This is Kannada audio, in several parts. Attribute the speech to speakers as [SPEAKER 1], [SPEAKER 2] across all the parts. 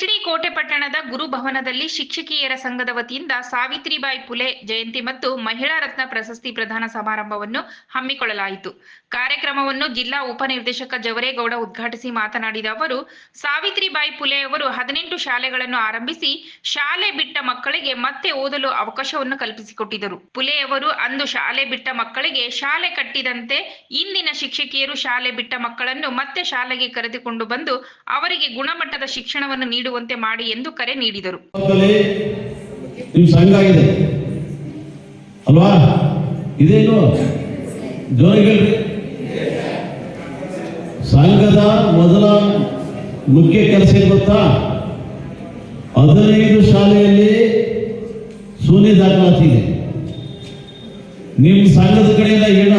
[SPEAKER 1] ಎಚ್ಡಿ ಕೋಟೆ ಪಟ್ಟಣದ ಗುರುಭವನದಲ್ಲಿ ಶಿಕ್ಷಕಿಯರ ಸಂಘದ ವತಿಯಿಂದ ಸಾವಿತ್ರಿಬಾಯಿ ಪುಲೆ ಜಯಂತಿ ಮತ್ತು ಮಹಿಳಾ ರತ್ನ ಪ್ರಶಸ್ತಿ ಪ್ರದಾನ ಸಮಾರಂಭವನ್ನು ಹಮ್ಮಿಕೊಳ್ಳಲಾಯಿತು. ಕಾರ್ಯಕ್ರಮವನ್ನು ಜಿಲ್ಲಾ ಉಪನಿರ್ದೇಶಕ ಜವರೇಗೌಡ ಉದ್ಘಾಟಿಸಿ ಮಾತನಾಡಿದ ಅವರು, ಸಾವಿತ್ರಿಬಾಯಿ ಪುಲೆ ಅವರು ಹದಿನೆಂಟು ಶಾಲೆಗಳನ್ನು ಆರಂಭಿಸಿ ಶಾಲೆ ಬಿಟ್ಟ ಮಕ್ಕಳಿಗೆ ಮತ್ತೆ ಓದಲು ಅವಕಾಶವನ್ನು ಕಲ್ಪಿಸಿಕೊಟ್ಟಿದ್ದರು. ಪುಲೆಯವರು ಅಂದು ಶಾಲೆ ಬಿಟ್ಟ ಮಕ್ಕಳಿಗೆ ಶಾಲೆ ಕಟ್ಟಿದಂತೆ ಇಂದಿನ ಶಿಕ್ಷಕಿಯರು ಶಾಲೆ ಬಿಟ್ಟ ಮಕ್ಕಳನ್ನು ಮತ್ತೆ ಶಾಲೆಗೆ ಕರೆದುಕೊಂಡು ಬಂದು ಅವರಿಗೆ ಗುಣಮಟ್ಟದ ಶಿಕ್ಷಣವನ್ನು ನೀಡುವಂತೆ ಮಾಡಿ ಎಂದು ಕರೆ ನೀಡಿದರು.
[SPEAKER 2] ಅಲ್ವಾ? ಇದೇನು? ಸಂಘದ ಮೊದಲ ಮುಖ್ಯ ಕೆಲಸ ಏನು ಗೊತ್ತಾ? ಹದಿನೈದು ಶಾಲೆಯಲ್ಲಿ ಶೂನ್ಯ ದಾಖಲಾತಿ ಇದೆ. ನಿಮ್ಮ ಸಂಘದ ಕಡೆಯಿಂದ ಹೆಣ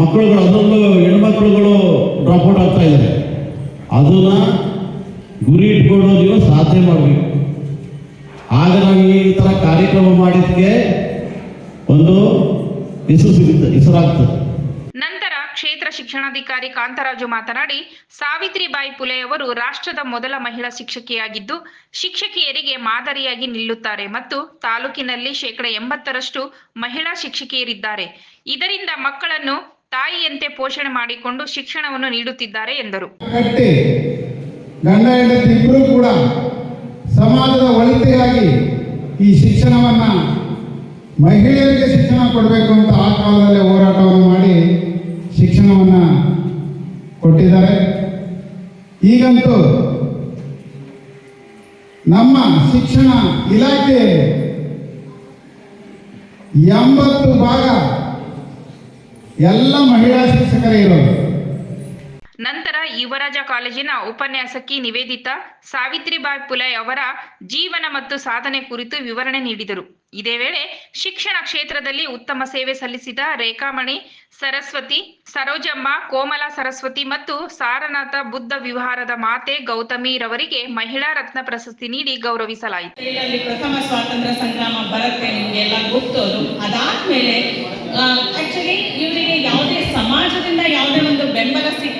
[SPEAKER 2] ಮಕ್ಕಳುಗಳು ಅದೊಂದು ಹೆಣ್ಮಕ್ಳುಗಳು ಡ್ರಾಪ್ ಔಟ್ ಆಗ್ತಾ ಇದ್ದಾರೆ ಅದನ್ನ ಗುರಿ ಇಟ್ಕೊಂಡು ನೀವು ಸಾಧನೆ ಮಾಡಬೇಕು. ಆಗ ನಾವು ಈ ತರ ಕಾರ್ಯಕ್ರಮ ಮಾಡಿದ್ದಕ್ಕೆ ಒಂದು ಹೆಸರು ಸಿಗುತ್ತೆ ಹೆಸರಾಗ್ತದೆ.
[SPEAKER 1] ನಂತರ ಕ್ಷೇತ್ರ ಶಿಕ್ಷಣಾಧಿಕಾರಿ ಕಾಂತರಾಜು ಮಾತನಾಡಿ ಸಾವಿತ್ರಿಬಾಯಿ ಪುಲೆಯವರು ರಾಷ್ಟ್ರದ ಮೊದಲ ಮಹಿಳಾ ಶಿಕ್ಷಕಿಯಾಗಿದ್ದು ಶಿಕ್ಷಕಿಯರಿಗೆ ಮಾದರಿಯಾಗಿ ನಿಲ್ಲುತ್ತಾರೆ ಮತ್ತು ತಾಲೂಕಿನಲ್ಲಿ ಶೇಕಡ ಎಂಬತ್ತರಷ್ಟು ಮಹಿಳಾ ಶಿಕ್ಷಕಿಯರಿದ್ದಾರೆ. ಇದರಿಂದ ಮಕ್ಕಳನ್ನು ತಾಯಿಯಂತೆ ಪೋಷಣೆ ಮಾಡಿಕೊಂಡು ಶಿಕ್ಷಣವನ್ನು ನೀಡುತ್ತಿದ್ದಾರೆ ಎಂದರು.
[SPEAKER 3] ಗಂಡ ಹೆಂಡತಿ ಇಬ್ಬರು ಕೂಡ ಸಮಾಜದ ಒಳಿತಿಗಾಗಿ ಈ ಶಿಕ್ಷಣವನ್ನ ಮಹಿಳೆಯರಿಗೆ ಶಿಕ್ಷಣ ಕೊಡಬೇಕು ಅಂತ ಆ ಕಾಲದಲ್ಲೇ ಹೋರಾಟವನ್ನು ಮಾಡಿ ಶಿಕ್ಷಣವನ್ನ ಕೊಟ್ಟಿದ್ದಾರೆ. ಈಗಂತೂ ನಮ್ಮ ಶಿಕ್ಷಣ ಇಲಾಖೆ ಎಂಬತ್ತು ಭಾಗ ಎಲ್ಲ ಮಹಿಳಾ ಶಿಕ್ಷಕರೇ ಇರೋದು.
[SPEAKER 1] ನಂತರ ಯುವರಾಜ ಕಾಲೇಜಿನ ಉಪನ್ಯಾಸಕಿ ನಿವೇದಿತಾ ಸಾವಿತ್ರಿಬಾಯಿ ಪುಲೆ ಅವರ ಜೀವನ ಮತ್ತು ಸಾಧನೆ ಕುರಿತು ವಿವರಣೆ ನೀಡಿದರು. ಇದೇ ವೇಳೆ ಶಿಕ್ಷಣ ಕ್ಷೇತ್ರದಲ್ಲಿ ಉತ್ತಮ ಸೇವೆ ಸಲ್ಲಿಸಿದ ರೇಖಾಮಣಿ, ಸರಸ್ವತಿ, ಸರೋಜಮ್ಮ, ಕೋಮಲ ಸರಸ್ವತಿ ಮತ್ತು ಸಾರನಾಥ ಬುದ್ಧ ವಿಹಾರದ ಮಾತೆ ಗೌತಮಿ ರವರಿಗೆ ಮಹಿಳಾ ರತ್ನ ಪ್ರಶಸ್ತಿ ನೀಡಿ ಗೌರವಿಸಲಾಯಿತು.
[SPEAKER 4] ಪ್ರಥಮ ಸ್ವಾತಂತ್ರ್ಯ ಸಂಗ್ರಾಮ ಬರುತ್ತೆ ಗೊತ್ತು ಅದು ಅದಾದ್ಮೇಲೆ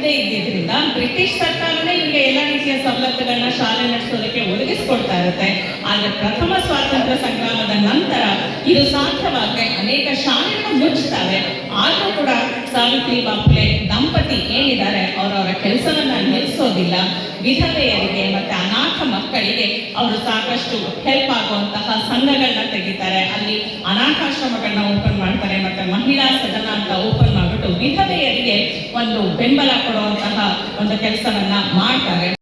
[SPEAKER 4] ಸಿಗದೆ ಇದ್ದಿದ್ರಿಂದ ಬ್ರಿಟಿಷ್ ಸರ್ಕಾರನೇ ಇವರಿಗೆ ಎಲ್ಲ ರೀತಿಯ ಸವಲತ್ತುಗಳನ್ನ ಶಾಲೆ ನಡೆಸೋದಕ್ಕೆ ಒದಗಿಸ್ಕೊಡ್ತಾ ಇರುತ್ತೆ. ಆದ್ರೆ ಪ್ರಥಮ ಸ್ವಾತಂತ್ರ್ಯ ಸಂಗ್ರಾಮದ ನಂತರ ಇದು ಸಾಧ್ಯವಾಗದೆ ಅನೇಕ ಶಾಲೆಗಳು ಮುಚ್ಚುತ್ತವೆ ಆದ್ರೂ ಕೂಡ ಸಾವಿತ್ರಿ ಬಾಪುಲೆ ದಂಪತಿ ಏನಿದ್ದಾರೆ ಅವರವರ ಕೆಲಸವನ್ನ ನಿಲ್ಲಿಸೋದಿಲ್ಲ ವಿಧವೆಯರಿಗೆ ಮತ್ತೆ ಅನಾಥ ಮಕ್ಕಳಿಗೆ ಅವರು ಸಾಕಷ್ಟು ಹೆಲ್ಪ್ ಆಗುವಂತಹ ಸಂಘಗಳನ್ನ ತೆಗಿತಾರೆ. ಅಲ್ಲಿ ಅನಾಥಾಶ್ರಮಗಳನ್ನ ಓಪನ್ ಮಾಡ್ತಾರೆ, ಮತ್ತೆ ಮಹಿಳಾ ಸದನ ಅಂತ ಓಪನ್ ವಿಧವೆಯರಿಗೆ ಒಂದು ಬೆಂಬಲ ಕೊಡುವಂತಹ ಒಂದು ಕೆಲಸವನ್ನ ಮಾಡ್ತಾರೆ.